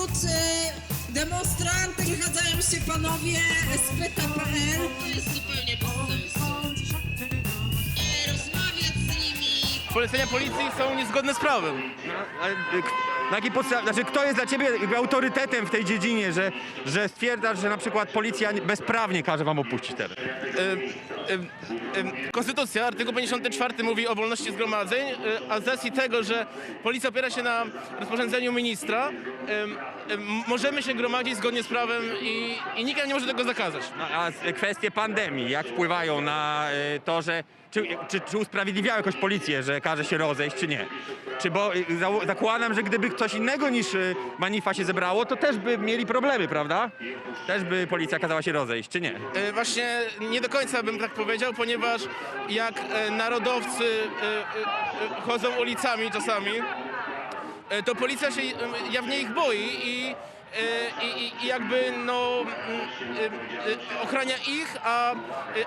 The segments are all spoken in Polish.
wśród e, demonstrantów wychadzają się panowie z PTPL. To jest zupełnie bez sensu. Nie rozmawiać z nimi. Polecenia policji są niezgodne z prawem. Ale, y, k- Na jakiej podstawie, znaczy kto jest dla ciebie autorytetem w tej dziedzinie, że, że stwierdzasz, że na przykład policja nie- bezprawnie każe wam opuścić teren? Konstytucja, artykuł 54 mówi o wolności zgromadzeń, y, a z racji tego, że policja opiera się na rozporządzeniu ministra, możemy się gromadzić zgodnie z prawem i, i nikt nam nie może tego zakazać. No, A kwestie pandemii, jak wpływają na y, to, że czy, czy, czy usprawiedliwiają jakoś policję, że każe się rozejść, czy nie? Czy bo y, zakładam, że gdyby coś innego niż y, Manifa się zebrało, to też by mieli problemy, prawda? Też by policja kazała się rozejść, czy nie? Y, Właśnie nie do końca bym tak powiedział, ponieważ jak e, narodowcy e, e, e, chodzą ulicami czasami, e, to policja się e, jawnie ich boi i, e, i, i- i jakby no mm, e, e, ochrania ich, a, e,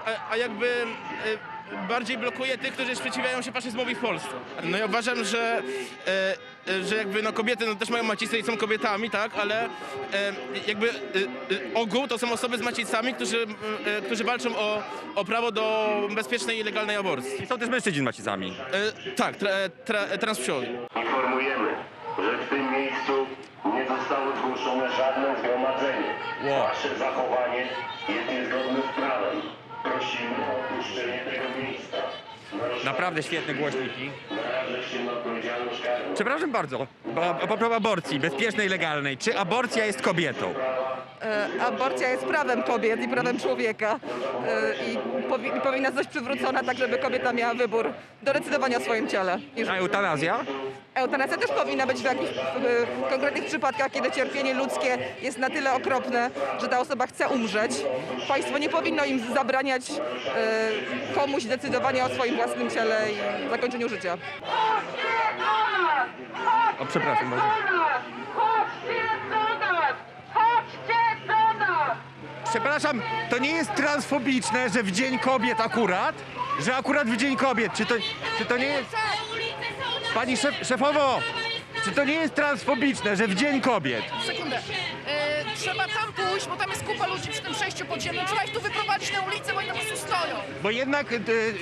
a, a jakby e, bardziej blokuje tych, którzy sprzeciwiają się faszyzmowi w Polsce. No ja uważam, że, e, e, że jakby no kobiety no też mają macicę i są kobietami, tak, ale e, jakby e, e, ogół to są osoby z macicami, którzy, e, którzy walczą o, o prawo do bezpiecznej i legalnej aborcji. I są też mężczyźni z macicami. E, tak, tra, tra. Informujemy, że w tym miejscu nie zostało zgłoszone żadne zgromadzenie. Wow. Wasze zachowanie jest niezgodne z prawem. Prosimy o opuszczenie tego miejsca. Naprawdę świetne głośniki. Przepraszam bardzo, bo a propos aborcji, bezpiecznej, legalnej. Czy aborcja jest kobietą? E, Aborcja jest prawem kobiet i prawem człowieka E, i, powi- i powinna zostać przywrócona tak, żeby kobieta miała wybór do decydowania o swoim ciele. I A eutanazja? Eutanazja też powinna być w jakichś e, konkretnych przypadkach, kiedy cierpienie ludzkie jest na tyle okropne, że ta osoba chce umrzeć. Państwo nie powinno im zabraniać e, komuś decydowania o swoim własnym ciele i zakończeniu życia. O, przepraszam bardzo. Chodźcie do nas! Chodźcie do nas! Przepraszam, to nie jest transfobiczne, że w Dzień Kobiet akurat? Że akurat w Dzień Kobiet, czy to, czy to nie jest... Pani szef, szefowo, czy to nie jest transfobiczne, że w Dzień Kobiet? Sekundę. E, trzeba tam pójść, bo tam jest kupa ludzi przy tym przejściu podziemnym. Trzeba ich tu wyprowadzić na ulicę, bo oni tam po prostu stoją. Bo jednak y,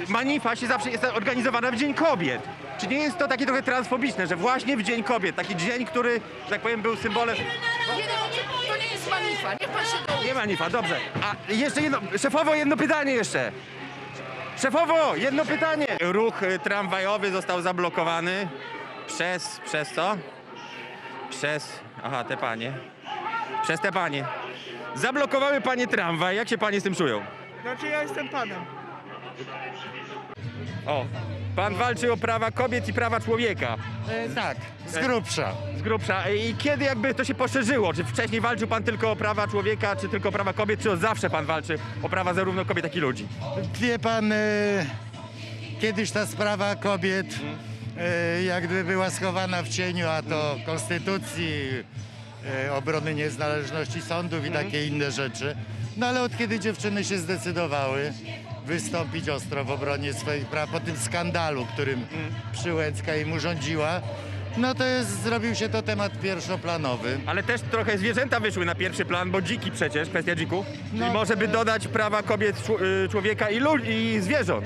manifa się zawsze jest organizowana w Dzień Kobiet. Czy nie jest to takie trochę transfobiczne, że właśnie w Dzień Kobiet, taki dzień, który, że tak powiem, był symbolem... Nie, nie, nie, to nie jest manifa. Niech pan się do... Nie manifa, dobrze. A jeszcze jedno, szefowo, jedno pytanie jeszcze. Szefowo, jedno pytanie. Ruch y, tramwajowy został zablokowany przez, przez co? Przez, aha, te panie. Przez te panie. Zablokowały panie tramwaj, jak się panie z tym czują? Znaczy ja jestem panem. O, pan walczy o prawa kobiet i prawa człowieka. tak, z grubsza. Z grubsza. I kiedy jakby to się poszerzyło? Czy wcześniej walczył pan tylko o prawa człowieka, czy tylko o prawa kobiet, czy od zawsze pan walczy o prawa zarówno kobiet, jak i ludzi? Wie pan, e, kiedyś ta sprawa kobiet e, jak gdyby była schowana w cieniu, a to konstytucji, e, obrony niezależności sądów i takie inne rzeczy. No ale od kiedy dziewczyny się zdecydowały wystąpić ostro w obronie swoich praw po tym skandalu, którym Przyłęcka im urządziła, no to jest, zrobił się to temat pierwszoplanowy. Ale też trochę zwierzęta wyszły na pierwszy plan, bo dziki przecież, kwestia dzików. No, I może by e- dodać prawa kobiet, y, człowieka i, lu- i zwierząt.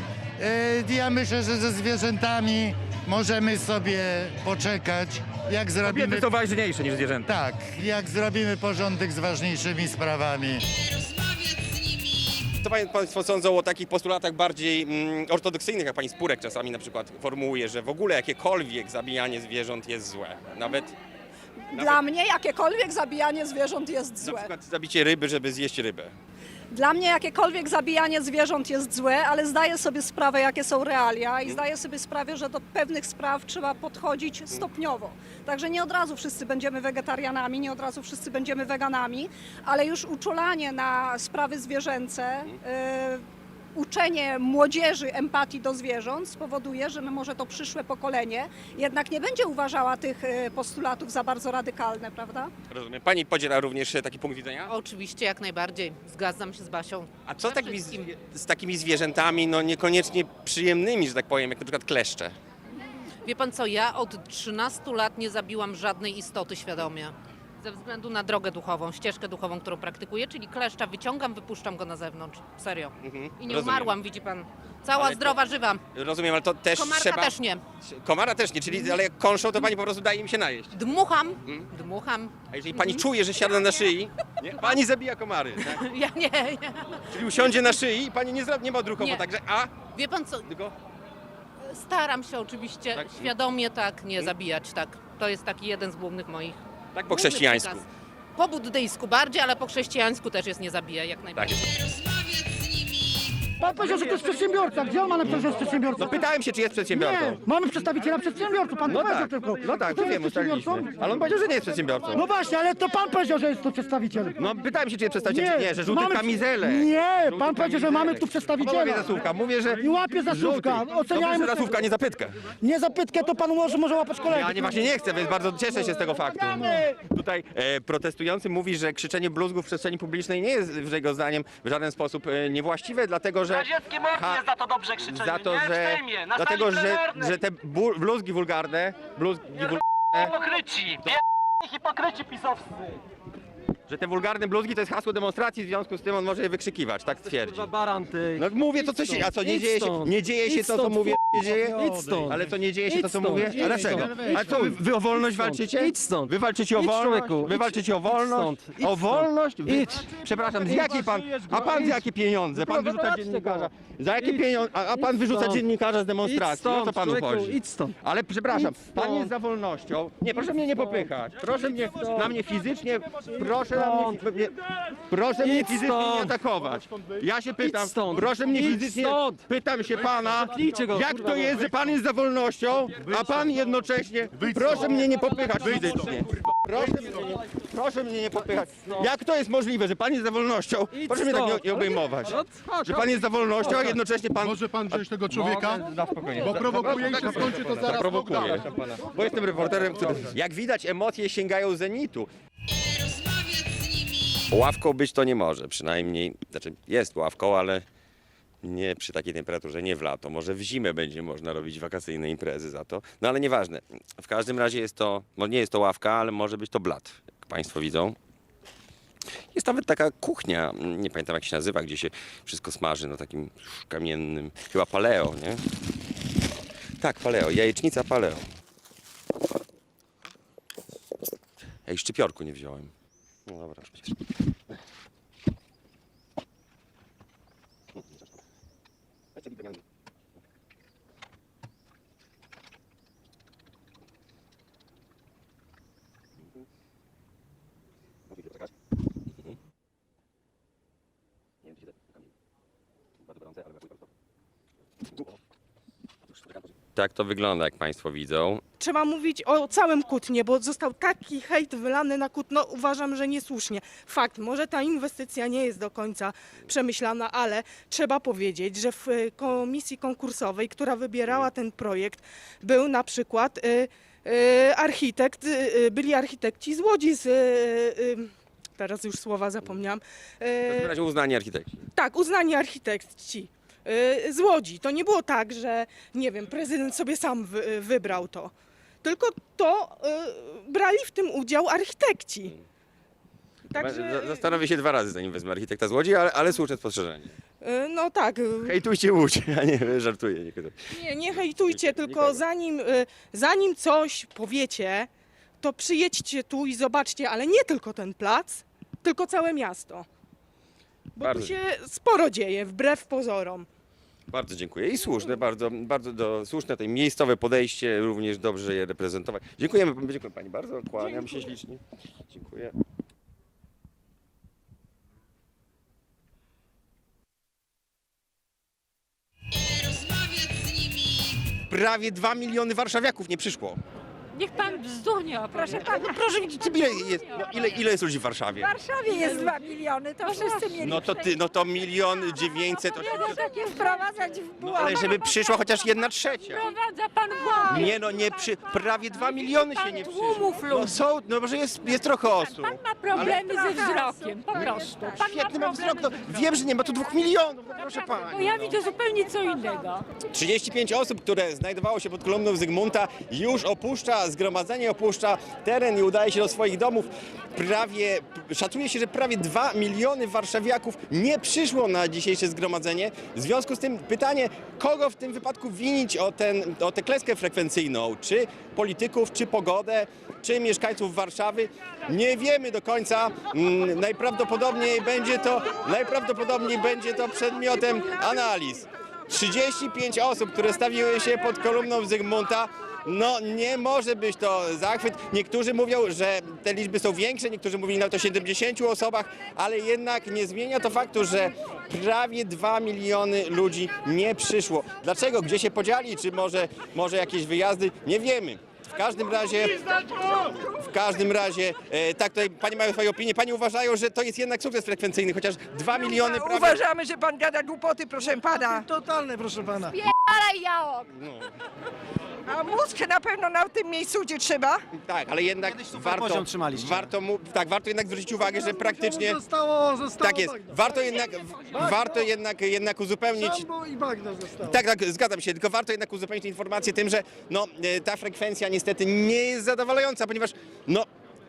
E, Ja myślę, że ze zwierzętami możemy sobie poczekać, jak zrobimy... Kobiety są ważniejsze niż zwierzęta. Tak, jak zrobimy porządek z ważniejszymi sprawami. Rozmawiać z nimi. Co pań- Państwo sądzą o takich postulatach bardziej mm, ortodoksyjnych, jak pani Spurek czasami na przykład formułuje, że w ogóle jakiekolwiek zabijanie zwierząt jest złe? Nawet Dla mnie jakiekolwiek zabijanie zwierząt jest na złe. przykład zabicie ryby, żeby zjeść rybę. Dla mnie jakiekolwiek zabijanie zwierząt jest złe, ale zdaję sobie sprawę, jakie są realia i zdaję sobie sprawę, że do pewnych spraw trzeba podchodzić stopniowo. Także nie od razu wszyscy będziemy wegetarianami, nie od razu wszyscy będziemy weganami, ale już uczulanie na sprawy zwierzęce, y, uczenie młodzieży empatii do zwierząt spowoduje, że no może to przyszłe pokolenie jednak nie będzie uważała tych y, postulatów za bardzo radykalne, prawda? Rozumiem. Pani podziela również e, taki punkt widzenia? Oczywiście, jak najbardziej. Zgadzam się z Basią. A co wszystkim. z, z takimi zwierzętami, no niekoniecznie przyjemnymi, że tak powiem, jak na przykład kleszcze? Wie pan co, ja od 13 lat nie zabiłam żadnej istoty świadomie. Ze względu na drogę duchową, ścieżkę duchową, którą praktykuję, czyli kleszcza wyciągam, wypuszczam go na zewnątrz. Serio. Mhm, I nie rozumiem. umarłam, widzi pan. Cała Ale to- zdrowa, żywa. Rozumiem, ale to też Komarka trzeba... też nie. Komara też nie, czyli ale jak kąszą, to pani po prostu daje im się najeść. Dmucham, Mhm. dmucham. A jeżeli pani czuje, że siada na szyi, pani zabija komary. Tak? Ja nie, nie. Czyli usiądzie na szyi i pani nie, zra- nie ma odruchowo, Nie. także a, Wie pan co, tylko staram się oczywiście Tak? świadomie tak nie zabijać, tak. To jest taki jeden z głównych moich tak po głównych chrześcijańsku. przekaz. Po buddyjsku bardziej, ale po chrześcijańsku też jest nie zabijaj, jak Tak najbardziej. jest. Pan powiedział, że to jest przedsiębiorca. Gdzie on ma napisać, że jest przedsiębiorcą? No pytałem się, czy jest przedsiębiorcą. Nie, mamy przedstawiciela przedsiębiorców. Pan No powiedział tak, tylko. no tak, Kto to jest wiem, ustaliliśmy. przedsiębiorcą? Ale on powiedział, że nie jest przedsiębiorcą. No właśnie, ale to pan powiedział, że jest to przedstawiciel. No pytałem się, czy jest przedstawiciel, nie, że żółty mamy- kamizelek. Nie, pan powiedział, że mamy tu przedstawiciela. Łapie za słówka, mówię, że I łapie za słówka. żółty. Oceniajmy Dobrze, że za słówka, nie za pytkę. Nie za pytkę, to pan może, może łapać kolegę. Ja nie, właśnie nie chcę, więc bardzo cieszę się z tego faktu. Tutaj e, protestujący mówi, że krzyczenie bluzgu w przestrzeni publicznej nie jest, w jego zdaniem, w żaden sposób e, niewłaściwe, dlatego że... Radziecki mów Ha- jest za to dobrze krzyczenie, Za to, nie? W że... Sejmie, na Dlatego, sali że, że te bu, bluzgi wulgarne, bluzgi wul, Hipokryci, wie... hipokryci pisowscy. że te wulgarne bluzgi to jest hasło demonstracji, w związku z tym on może je wykrzykiwać, tak twierdzi. baranty. No mówię to, co się... A co, nie Idź dzieje się, stąd. nie dzieje się Idź to, co stąd, mówię, nie dzieje? Idź stąd. Ale co, nie dzieje się Idź to, co stąd. mówię? Idź dlaczego? stąd. A co, wy- wy o wolność walczycie? Idź stąd. Wy walczycie o Idź, wolność? człowieku. Wy Idź- walczycie o idź wolność? stąd. Idź O stąd. wolność? Wy- Idź. Przepraszam, z jakiej pan... A pan z jakie pieniądze? Pan wyrzuca dziennikarza. Za jakie Idź. pieniądze? A a pan Idź wyrzuca stąd. dziennikarza z Idź demonstracji. O co stąd, panu człowieku, chodzi? idź stąd. Ale przepraszam, Idź pan jest za wolnością. Nie, proszę mnie nie popychać. Proszę mnie, na mnie fizycznie, proszę na mnie, mnie proszę mnie Idź fizycznie nie stąd. atakować. Ja się pytam, stąd. proszę mnie Idź fizycznie, stąd. pytam się pana, Zamknijcie go, jak to jest, że pan jest za wolnością, a pan jednocześnie, proszę mnie nie popychać fizycznie. Proszę mnie, nie, proszę mnie nie popychać. Jak to jest możliwe, że pan jest za wolnością? Proszę mnie tak nie, obejmować. No, Że pan jest za wolnością, a jednocześnie pan... Może pan wziąć tego człowieka? Na spokojnie. Bo prowokuje i się skończy to zaraz Prowokuje. Bo jestem reporterem, który... Jak widać, emocje sięgają zenitu. Rozmawiać z nimi. Ławką być to nie może, przynajmniej, znaczy jest ławką, ale nie przy takiej temperaturze, nie w lato. Może w zimę będzie można robić wakacyjne imprezy za to. No ale nieważne. W każdym razie jest to, no nie jest to ławka, ale może być to blat, jak Państwo widzą. Jest nawet taka kuchnia, nie pamiętam jak się nazywa, gdzie się wszystko smaży na takim kamiennym, chyba paleo, nie? Tak, paleo, jajecznica paleo. Ej, szczypiorku nie wziąłem. No dobra, już. Tak to wygląda, jak Państwo widzą. Trzeba mówić o całym Kutnie, bo został taki hejt wylany na Kutno, uważam, że niesłusznie. Fakt, może ta inwestycja nie jest do końca przemyślana, ale trzeba powiedzieć, że w y, komisji konkursowej, która wybierała ten projekt, był na przykład y, y, architekt, byli architekci z Łodzi, z... Teraz już słowa zapomniałam. W każdym razie uznani architekci. tak, uznani architekci z Łodzi. To nie było tak, że nie wiem, prezydent sobie sam wy, wybrał to. Tylko to y, brali w tym udział architekci. Także, Z- Zastanowię się dwa razy, zanim wezmę architekta z Łodzi, ale, ale słuszne spostrzeżenie. y, no tak, y, Hejtujcie Łódź, ja nie żartuję. Nie. nie, nie hejtujcie, tylko nikogo. zanim, y, zanim coś powiecie, to przyjedźcie tu i zobaczcie, ale nie tylko ten plac, tylko całe miasto. Bo Bardzo. tu się sporo dzieje, wbrew pozorom. Bardzo dziękuję i słuszne, bardzo, bardzo do, słuszne to miejscowe podejście, również dobrze je reprezentować. Dziękujemy, dziękuję Pani bardzo, kłaniam się ślicznie. Dziękuję. Prawie dwa miliony warszawiaków nie przyszło. Niech pan bzdurnia, proszę pana. Proszę widzieć, ile jest, no, ile, ile jest ludzi w Warszawie? Warszawie jest 2 miliony, to wszyscy mieli No to ty, no to milion dziewięćset osiemdziesiąt. takie wprowadzać w No błąd. ale żeby przyszła chociaż jedna trzecia. Prowadza pan błąd. Nie no, nie przy, prawie dwa miliony się nie przyszło. No są, no może jest, jest trochę osób. Pan ma problemy ze wzrokiem, po prostu. Pan ma Świetny mam wzrok, no, wiem, że nie ma tu dwóch milionów, no proszę Bo pani. ja widzę zupełnie co innego. 35 osób, które znajdowało się pod kolumną Zygmunta już opuszcza zgromadzenie, opuszcza teren i udaje się do swoich domów. Prawie, szacuje się, że prawie 2 miliony warszawiaków nie przyszło na dzisiejsze zgromadzenie. W związku z tym pytanie, kogo w tym wypadku winić o, ten, o tę kleskę frekwencyjną? Czy polityków, czy pogodę, czy mieszkańców Warszawy? Nie wiemy do końca. Mm, Najprawdopodobniej będzie to, najprawdopodobniej będzie to przedmiotem analiz. 35 osób, które stawiły się pod kolumną Zygmunta. No nie może być to zachwyt. Niektórzy mówią, że te liczby są większe, niektórzy mówili nawet o 70 osobach, ale jednak nie zmienia to faktu, że prawie 2 miliony ludzi nie przyszło. Dlaczego? Gdzie się podzieli? Czy może, może jakieś wyjazdy? Nie wiemy. W każdym razie, w każdym razie, e, tak tutaj Pani mają swoje opinie. Pani uważają, że to jest jednak sukces frekwencyjny, chociaż 2 miliony prawie... Uważamy, że pan gada głupoty, proszę pana. Totalne, proszę pana. Ale jałok! A mózg na pewno na tym miejscu, gdzie trzeba. Tak, ale jednak warto, poziom trzymaliście. warto, mu, tak, warto jednak zwrócić uwagę, że praktycznie Zostało, zostało tak jest. Bagno. Warto jednak, warto jednak, jednak uzupełnić. I bagno zostało. Tak, tak, zgadzam się, tylko warto jednak uzupełnić informację tym, że no, e, ta frekwencja niestety nie jest zadowalająca, ponieważ no,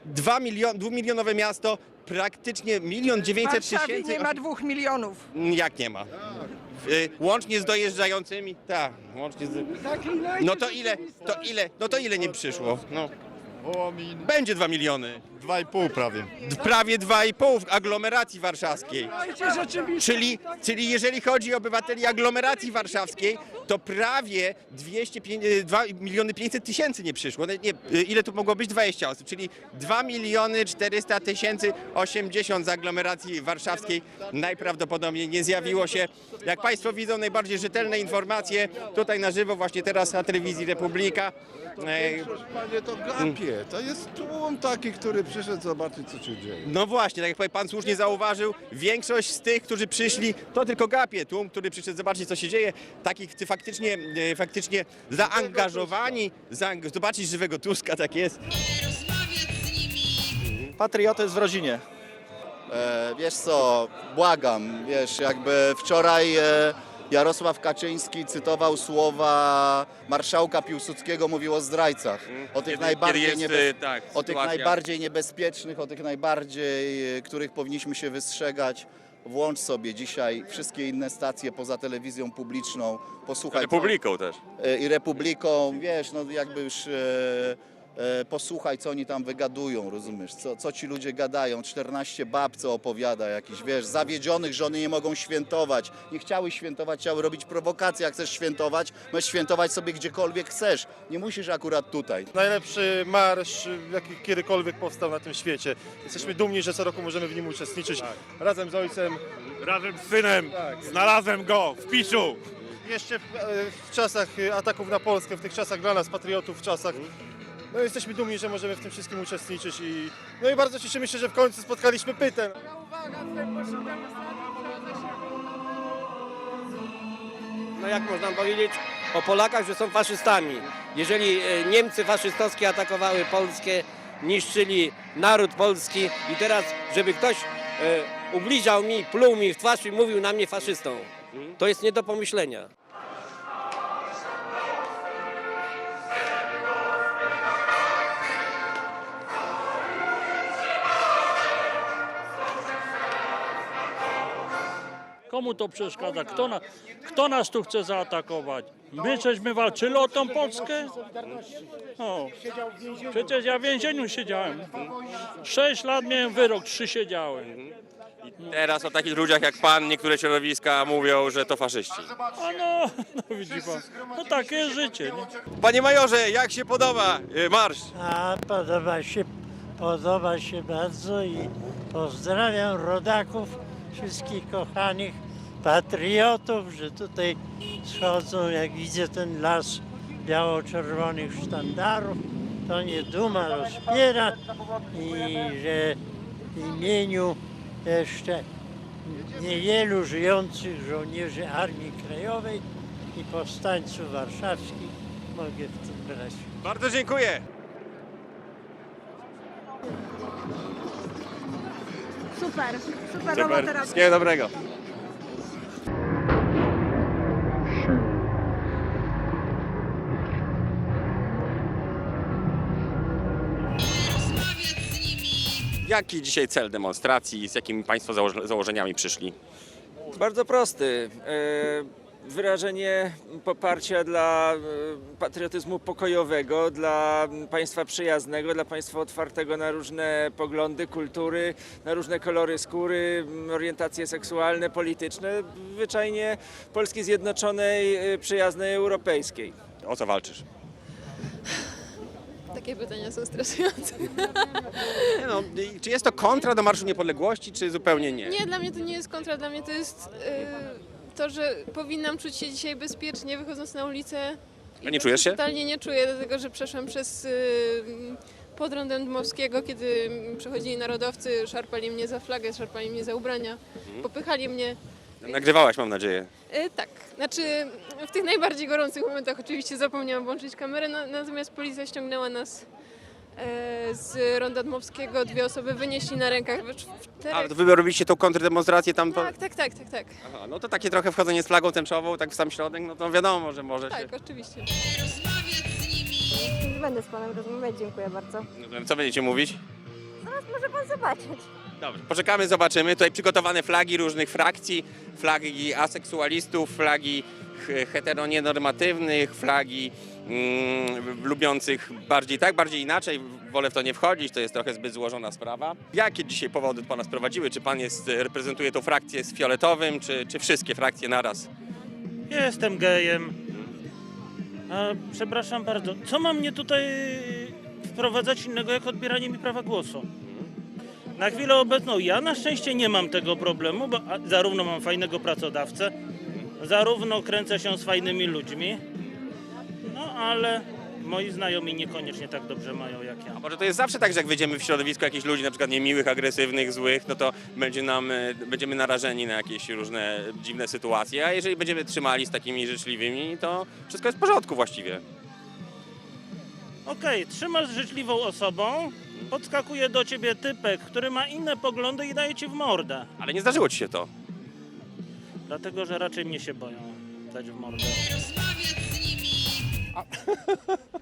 2 milion, dwumilionowe miasto, praktycznie milion W dziewięćset Warszawie tysięcy. nie ma dwóch milionów. Jak nie ma? E, Łącznie z dojeżdżającymi? Tak, łącznie z... No to ile, to ile, no to ile nie przyszło? No. Będzie 2 miliony. 2,5 prawie. Prawie 2,5 w aglomeracji warszawskiej. Czyli, czyli jeżeli chodzi o obywateli aglomeracji warszawskiej, to prawie 205, e, 2 miliony 500 tysięcy nie przyszło. No Nie, e, ile tu mogło być? 20 osób, czyli 2 miliony 400 tysięcy 80 z aglomeracji warszawskiej najprawdopodobniej nie zjawiło się. Jak Państwo widzą, najbardziej rzetelne informacje tutaj na żywo, właśnie teraz na telewizji Republika. E, Proszę panie, to gapie. To jest tłum taki, który przyszedł zobaczyć, co się dzieje. No właśnie, tak jak pan słusznie zauważył, większość z tych, którzy przyszli, to tylko gapie, tłum, który przyszedł zobaczyć, co się dzieje, takich ty faktycznie, e, faktycznie zaangażowani, zaang- zobaczyć żywego Tuska, tak jest. Rozmawiać z nimi. Patriotyzm w rodzinie. E, wiesz co, błagam, wiesz, jakby wczoraj e, Jarosław Kaczyński cytował słowa marszałka Piłsudskiego, mówił o zdrajcach, o tych, najbardziej, niebe- tak, o tych najbardziej niebezpiecznych, o tych najbardziej, e, których powinniśmy się wystrzegać. Włącz sobie dzisiaj wszystkie inne stacje poza telewizją publiczną, posłuchaj. Republiką też. e, i Republiką, wiesz, no jakby już e, posłuchaj, co oni tam wygadują, rozumiesz, co, co ci ludzie gadają, 14 bab, co opowiada jakiś, wiesz, zawiedzionych, że one nie mogą świętować, nie chciały świętować, chciały robić prowokacje, jak chcesz świętować, możesz świętować sobie gdziekolwiek chcesz, nie musisz akurat tutaj. Najlepszy marsz, jaki kiedykolwiek powstał na tym świecie. Jesteśmy dumni, że co roku możemy w nim uczestniczyć. Razem z ojcem. Razem z synem Tak. znalazłem go w Piszu. Jeszcze w, e, w czasach e, ataków na Polskę, w tych czasach dla nas, patriotów, w czasach. No jesteśmy dumni, że możemy w tym wszystkim uczestniczyć i no i bardzo cieszymy się, że w końcu spotkaliśmy Pytę. No jak można powiedzieć o Polakach, że są faszystami? Jeżeli e, Niemcy faszystowskie atakowały Polskę, niszczyli naród polski i teraz, żeby ktoś e, ubliżał mi, pluł mi w twarz i mówił na mnie faszystą, to jest nie do pomyślenia. Komu to przeszkadza? Kto, na, kto nas tu chce zaatakować? My żeśmy walczyli o tą Polskę? O, przecież ja w więzieniu siedziałem. Sześć lat miałem wyrok, trzy siedziałem. Teraz o takich ludziach jak pan niektóre środowiska mówią, że to faszyści. A no, no widzi pan, no takie jest życie. Nie? Panie majorze, jak się podoba e, marsz? A podoba się, podoba się bardzo i pozdrawiam rodaków, wszystkich kochanych patriotów, że tutaj schodzą, jak widzę ten las biało-czerwonych sztandarów, to nie duma rozpiera i że w imieniu jeszcze niewielu żyjących żołnierzy Armii Krajowej i powstańców warszawskich mogę w tym brać Bardzo dziękuję. Super, super, Super. Wszystkiego dobrego. Jaki dzisiaj cel demonstracji? Z jakimi Państwo założ- założeniami przyszli? Bardzo prosty. E, Wyrażenie poparcia dla e, patriotyzmu pokojowego, dla państwa przyjaznego, dla państwa otwartego na różne poglądy, kultury, na różne kolory skóry, orientacje seksualne, polityczne, zwyczajnie Polski Zjednoczonej, e, przyjaznej, europejskiej. O co walczysz? Takie pytania są stresujące. Nie no, i czy jest to kontra do Marszu Niepodległości, czy zupełnie nie? Nie, dla mnie to nie jest kontra, dla mnie to jest y, to, że powinnam czuć się dzisiaj bezpiecznie wychodząc na ulicę. A nie czujesz się? Totalnie nie czuję, dlatego że przeszłam przez y, pod rondem Dmowskiego, kiedy przechodzili narodowcy, szarpali mnie za flagę, szarpali mnie za ubrania, popychali mnie. Nagrywałaś, mam nadzieję. Y, tak, znaczy w tych najbardziej gorących momentach oczywiście zapomniałam włączyć kamerę, na, natomiast policja ściągnęła nas e, z ronda Dmowskiego, dwie osoby wynieśli na rękach w czterech. A to wy robiliście tą kontrdemonstrację tam? Po... Tak, tak, tak, tak, tak. Aha, no to takie trochę wchodzenie z flagą tęczową, tak w sam środek, no to wiadomo, że może się... Tak, oczywiście. Nie będę z panem rozmawiać, dziękuję bardzo. No to Co będziecie mówić? Zaraz może pan zobaczyć. Dobrze, poczekamy, zobaczymy. Tutaj przygotowane flagi różnych frakcji, flagi aseksualistów, flagi ch- heteronienormatywnych, flagi mm, lubiących bardziej tak, bardziej inaczej. Wolę w to nie wchodzić, to jest trochę zbyt złożona sprawa. Jakie dzisiaj powody pana sprowadziły? Czy pan jest, reprezentuje tą frakcję z fioletowym, czy, czy wszystkie frakcje naraz? Jestem gejem. A, przepraszam bardzo, co ma mnie tutaj wprowadzać innego jak odbieranie mi prawa głosu? Na chwilę obecną ja na szczęście nie mam tego problemu, bo zarówno mam fajnego pracodawcę, zarówno kręcę się z fajnymi ludźmi, no ale moi znajomi niekoniecznie tak dobrze mają jak ja. A może to jest zawsze tak, że jak wyjdziemy w środowisko jakichś ludzi, na przykład niemiłych, agresywnych, złych, no to będzie nam, e, będziemy narażeni na jakieś różne dziwne sytuacje, a jeżeli będziemy trzymali z takimi życzliwymi, to wszystko jest w porządku właściwie. Okej, trzymasz życzliwą osobą, podskakuje do ciebie typek, który ma inne poglądy i daje ci w mordę. Ale nie zdarzyło ci się to. Dlatego, że raczej mnie się boją dać w mordę.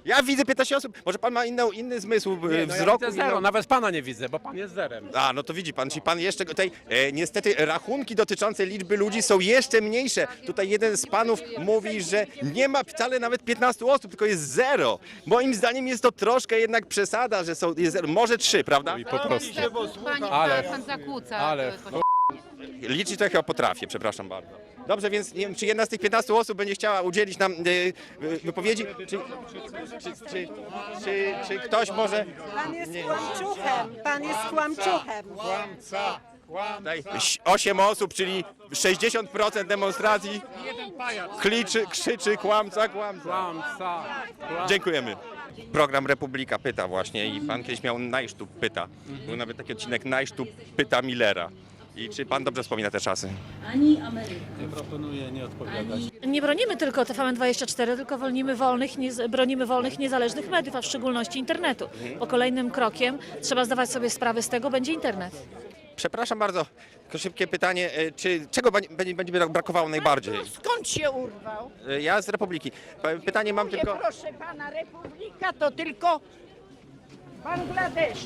Ja widzę 15 osób, może pan ma inną, inny zmysł e, Nie, no ja wzroku. widzę zero, inną- nawet pana nie widzę, bo pan jest zerem. A, no to widzi pan, czyli pan jeszcze tutaj, e, niestety rachunki dotyczące liczby ludzi są jeszcze mniejsze. Tutaj jeden z panów mówi, że nie ma wcale nawet 15 osób, tylko jest zero. Moim zdaniem jest to troszkę jednak przesada, że są, jest zero. może trzy, prawda? I po prostu. Pani, Ale- pan zakłóca. ale- Liczyć to chyba potrafię, przepraszam bardzo. Dobrze, więc nie wiem, czy jedna z tych 15 osób będzie chciała udzielić nam e, e, wypowiedzi? Czy, czy, czy, czy, czy, czy ktoś może... Pan jest kłamczuchem, pan jest kłamczuchem. Kłamca! 8 osób, czyli 60% demonstracji kliczy, krzyczy kłamca, kłamca. Kłamca. Dziękujemy. Program Republika pyta właśnie i pan kiedyś miał Najsztub pyta. Był nawet taki odcinek Najsztub pyta Millera. I czy pan dobrze wspomina te czasy? Ani Ameryka. Nie proponuję nie odpowiadać. Nie bronimy tylko TVN24, tylko wolnimy wolnych, niez- bronimy wolnych, niezależnych mediów, a w szczególności internetu. Bo kolejnym krokiem, trzeba zdawać sobie sprawę z tego, będzie internet. Przepraszam bardzo, tylko szybkie pytanie. e, Czy, czego będzie, będzie brakowało najbardziej? Skąd się urwał? E, Ja z Republiki. P- Pytanie mam Nie, tylko... proszę pana, Republika to tylko Bangladesz.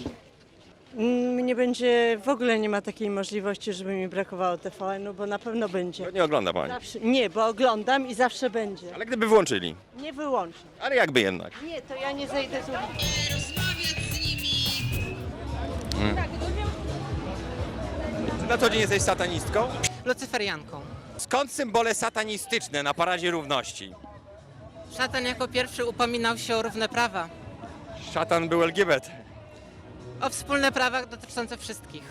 Nie będzie, w ogóle nie ma takiej możliwości, żeby mi brakowało TVN-u, bo na pewno będzie. Nie ogląda pani. Zawsze, nie, bo oglądam i zawsze będzie. Ale gdyby włączyli. Nie wyłączę. Ale jakby jednak. Nie, to ja nie zejdę z ulicy. Czy na co dzień jesteś satanistką? Lucyferianką. Skąd symbole satanistyczne na Paradzie Równości? Szatan jako pierwszy upominał się o równe prawa. Szatan był LGBT. O wspólne prawa dotyczące wszystkich.